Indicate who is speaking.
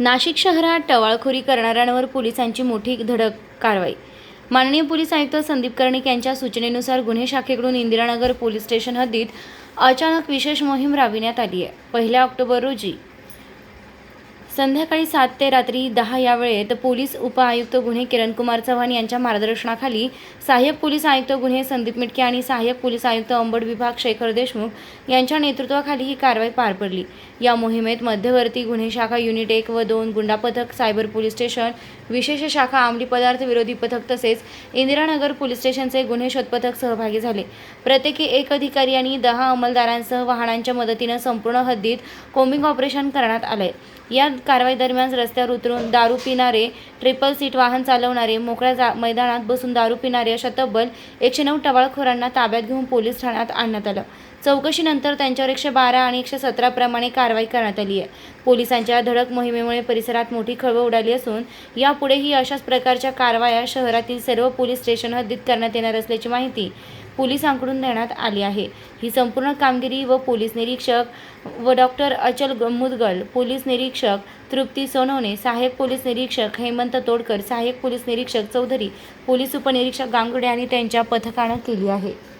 Speaker 1: नाशिक शहरात टवाळखोरी करणाऱ्यांवर पोलिसांची मोठी धडक कारवाई. माननीय पोलीस आयुक्त संदीप कर्णिक यांच्या सूचनेनुसार गुन्हे शाखेकडून इंदिरानगर पोलीस स्टेशन हद्दीत अचानक विशेष मोहीम राबविण्यात आली आहे. पहिल्या ऑक्टोबर रोजी संध्याकाळी सात ते रात्री दहा या वेळेत पोलीस उपआयुक्त गुन्हे किरणकुमार चव्हाण यांच्या मार्गदर्शनाखाली सहाय्यक पोलीस आयुक्त गुन्हे संदीप मिटके आणि सहाय्यक पोलीस आयुक्त अंबड विभाग शेखर देशमुख यांच्या नेतृत्वाखाली ही कारवाई पार पडली. या मोहिमेत मध्यवर्ती गुन्हे शाखा युनिट एक व दोन गुंडा पथक सायबर पोलीस स्टेशन विशेष शाखा अंमली पदार्थ विरोधी पथक तसेच इंदिरानगर पोलीस स्टेशनचे गुन्हे शोध पथक सहभागी झाले. प्रत्येकी एक अधिकारी आणि दहा अंमलदारांसह वाहनांच्या मदतीनं संपूर्ण हद्दीत कोम्बिंग ऑपरेशन करण्यात आलंय. या कारवाई दरम्यान रस्त्यावर उतरून दारू पिणारे ट्रिपल सीट वाहन चालवणारे मोकळ्या जा मैदानात बसून दारू पिणारे अशा तब्बल एकशे नऊ टवाळखोरांना ताब्यात घेऊन पोलीस ठाण्यात आणण्यात आलं. चौकशीनंतर त्यांच्यावर एकशे बारा आणि एकशे सतरा प्रमाणे कारवाई करण्यात आली आहे. पोलिसांच्या धडक मोहिमेमुळे परिसरात मोठी खळबळ उडाली असून यापुढेही अशाच प्रकारच्या कारवाया शहरातील सर्व पोलीस स्टेशन हद्दीत करण्यात येणार असल्याची माहिती पोलिसांकडून देण्यात आली आहे. ही संपूर्ण कामगिरी व पोलीस निरीक्षक व डॉक्टर अचल ग- मुदगल पोलीस निरीक्षक तृप्ती सोनवणे सहाय्यक पोलीस निरीक्षक हेमंत तोडकर सहाय्यक पोलीस निरीक्षक चौधरी पोलीस उपनिरीक्षक गांगुडे आणि त्यांच्या पथकानं केली आहे.